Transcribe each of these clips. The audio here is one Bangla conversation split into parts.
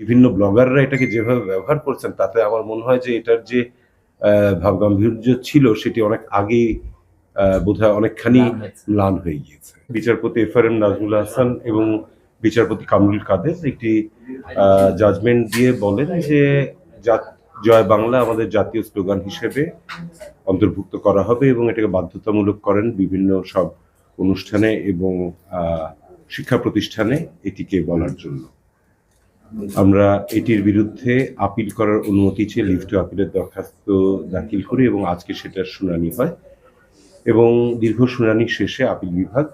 বিভিন্ন ব্লগাররা এটাকে যেভাবে ব্যবহার করছেন তাতে আমার মনে হয় যে এটার যে ভাবগাম্ভীর্য ছিল সেটি অনেক আগেই বোধহয় অনেকখানি ম্লান হয়ে গিয়েছে। বিচারপতি F R M Nazmul Hasan এবং বিচারপতি কামরুল কাদের একটি জাজমেন্ট দিয়ে বলেন যে জয় বাংলা আমাদের জাতীয় স্লোগান হিসেবে অন্তর্ভুক্ত করা হবে এবং এটাকে বাধ্যতামূলক করেন বিভিন্ন সব অনুষ্ঠানে এবং শিক্ষা প্রতিষ্ঠানে এটিকে বলার জন্য। আমরা এটির বিরুদ্ধে আপিল করার অনুমতি চেয়ে লিফট আপিলের দরখাস্ত দাখিল করি এবং আজকে সেটার শুনানি হয়। এবং দীর্ঘ শুনানি শেষে আপিল বিভাগ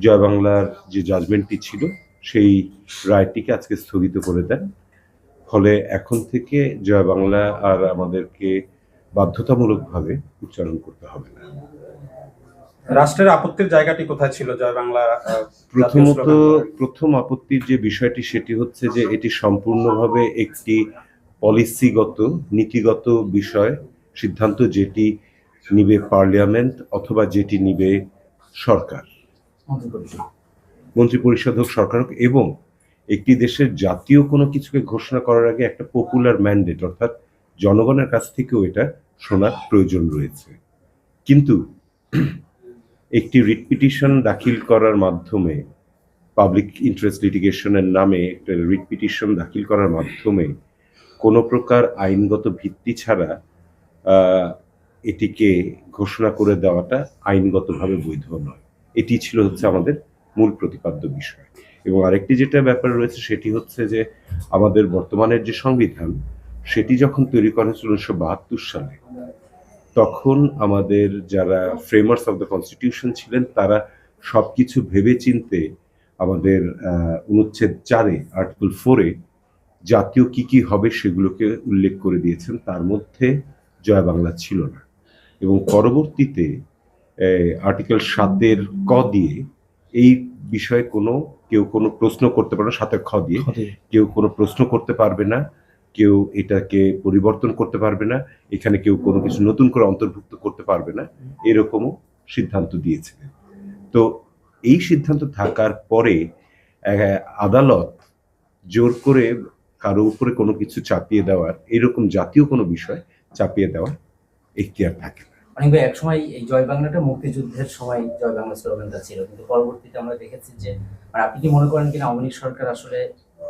জয় বাংলার যে জাজমেন্টটি ছিল, সেই রায়টিকে আজকে স্থগিত করে দেন। ফলে এখন থেকে জয় বাংলা আর আমাদেরকে বাধ্যতামূলকভাবে উচ্চারণ করতে হবে না। রাষ্ট্রের আপত্তির জায়গাটি কোথায় ছিল জয় বাংলা প্রথমত প্রথম আপত্তির যে বিষয়টি সেটি হচ্ছে যে এটি সম্পূর্ণভাবে একটি পলিসিগত নীতিগত বিষয়। সিদ্ধান্ত যেটি নিবে পার্লামেন্ট অথবা যেটি নিবে সরকার। মন্ত্রী পরিষদ হোক সরকার হোক এবং একটি দেশের জাতীয় কোনো কিছুকে ঘোষণা করার আগে একটা পপুলার ম্যান্ডেট অর্থাৎ জনগণের কাছ থেকেও এটা শোনার প্রয়োজন রয়েছে। কিন্তু একটি রিট পিটিশন দাখিল করার মাধ্যমে পাবলিক ইন্টারেস্ট লিটিগেশনের নামে একটা রিট পিটিশন দাখিল করার মাধ্যমে কোনো প্রকার আইনগত ভিত্তি ছাড়া এটিকে ঘোষণা করে দেওয়াটা আইনগতভাবে বৈধ নয়। এটি ছিল হচ্ছে আমাদের মূল প্রতিপাদ্য বিষয়। এবং আরেকটি যেটা ব্যাপার রয়েছে সেটি হচ্ছে যে, আমাদের বর্তমানের যে সংবিধান, সেটি যখন তৈরি করা হয়েছিল উনিশশো বাহাত্তর সালে তখন আমাদের যারা ফ্রেমার্স অফ দ্য কনস্টিটিউশন ছিলেন তারা সব কিছু ভেবে চিনতে আমাদের অনুচ্ছেদ চারে আর্টিকেল ফোরে জাতীয় কি কি হবে সেগুলোকে উল্লেখ করে দিয়েছেন। তার মধ্যে জয় বাংলা ছিল না। এবং পরবর্তীতে আর্টিকেল সাতের ক দিয়ে এই বিষয়ে কোনো কেউ কোনো প্রশ্ন করতে পারে না সাতের খ দিয়ে। কেউ কোনো প্রশ্ন করতে পারবে না। কেউ এটাকে পরিবর্তন করতে পারবে না, এখানে কেউ কোনো কিছু নতুন করে অন্তর্ভুক্ত করতে পারবে না, এরকমও সিদ্ধান্ত দিয়েছিলেন তো এই সিদ্ধান্ত থাকার পরে আদালত জোর করে কারও উপরে কোনো কিছু চাপিয়ে দেওয়ার, এরকম জাতীয় কোনো বিষয় চাপিয়ে দেওয়ার এখতিয়ার থাকে অনেক ভাই একসময় এই জয় বাংলাটা মুক্তিযুদ্ধের সময় জয় বাংলা স্লোগানটা ছিল, কিন্তু পরবর্তীতে আমরা দেখেছি যে, আর আপনি কি মনে করেন কিনা আওয়ামী সরকার আসলে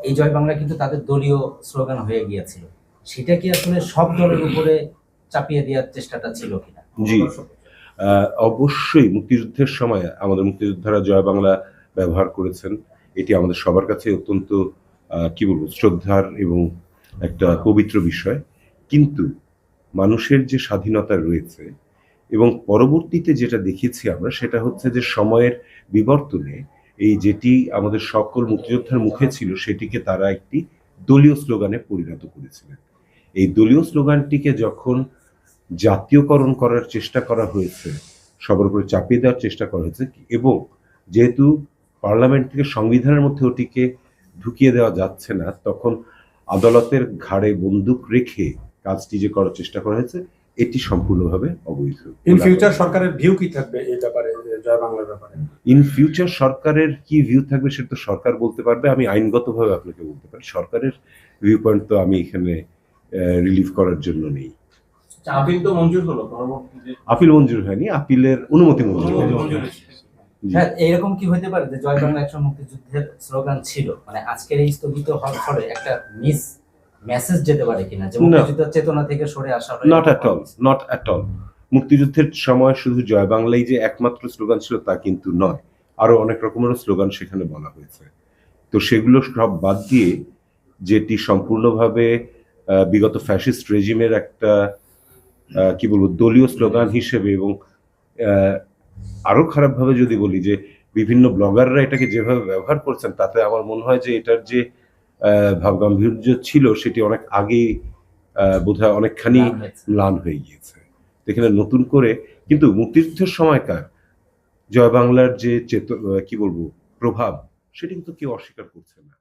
এই জয় বাংলা কিন্তু তাদের দলীয় স্লোগান হয়ে গিয়েছিল। সেটা কি আসলে সব দলের উপরে চাপিয়ে দেওয়ার চেষ্টাটা ছিল কিনা? জি। অবশ্যই মুক্তিযুদ্ধের সময় আমাদের মুক্তিযোদ্ধারা জয় বাংলা ব্যবহার করেছেন। এটি আমাদের সবার কাছে অত্যন্ত কি বলব, শ্রদ্ধার এবং একটা পবিত্র বিষয়। কিন্তু মানুষের যে স্বাধীনতা রয়েছে এবং পরবর্তীতে যেটা দেখেছি আমরা, সেটা হচ্ছে যে সময়ের বিবর্তনে এই যেটি আমাদের সকল মুক্তিযোদ্ধার মুখে ছিল, সেটিকে তারা একটি দলীয় স্লোগানে পরিণত করেছিলেন। এই দলীয় স্লোগানটিকে যখন জাতীয়করণ করার চেষ্টা করা হয়েছে, সবার উপরে চাপিয়ে দেওয়ার চেষ্টা করা হয়েছে, এবং যেহেতু পার্লামেন্ট থেকে সংবিধানের মধ্যে ওটিকে ঢুকিয়ে দেওয়া যাচ্ছে না, তখন আদালতের ঘাড়ে বন্দুক রেখে কাজটি যে করার চেষ্টা করা হয়েছে এটি সম্পূর্ণভাবে অবৈধ। ইন ফিউচার সরকারের ভিউ কি থাকবে এই ব্যাপারে জয় বাংলার ব্যাপারে? ইন ফিউচার সরকারের কি ভিউ থাকবে সেটা তো সরকার বলতে পারবে। আমি আইনগতভাবে আপনাকে বলতে পারি। সরকারের ভিউ পয়েন্ট তো আমি এখানে রিলিভ করার জন্য নেই। আপিল তো মঞ্জুর হলো আপিল মঞ্জুর হয়নি আপিলের অনুমতি মঞ্জুর। হ্যাঁ এরকম কি হতে পারে যে জয় বাংলা একসময় মুক্তিযুদ্ধের স্লোগান ছিল? মানে আজকের এই স্থগিত হওয়ার ফলে একটা মিস মেসেজ যেতে পারে কিনা যে। মুক্তিযুদ্ধের চেতনা থেকে সরে আসা not at all not at all মুক্তিযুদ্ধের সময় শুধু জয় বাংলাই যে একমাত্র স্লোগান ছিল তা কিন্তু নয় আরও অনেক রকমের স্লোগান সেখানে বলা হয়েছে। তো সেগুলো সব বাদ দিয়ে যেটি সম্পূর্ণভাবে বিগত ফ্যাসিস্ট রেজিমের একটা কি বলব দলীয় স্লোগান হিসেবে এবং আহ, আরও খারাপভাবে যদি বলি যে বিভিন্ন ব্লগাররা এটাকে যেভাবে ব্যবহার করছেন তাতে আমার মনে হয় যে এটার যে ভাবগাম্ভীর্য ছিল সেটি অনেক আগে বোধ বোধহয় অনেকখানি ম্লান হয়ে গিয়েছে। এখানে নতুন করে কিন্তু মুক্তিযুদ্ধের সময়কার জয় বাংলার যে চেত কি বলব প্রভাব সেটি কিন্তু কেউ অস্বীকার করছে না।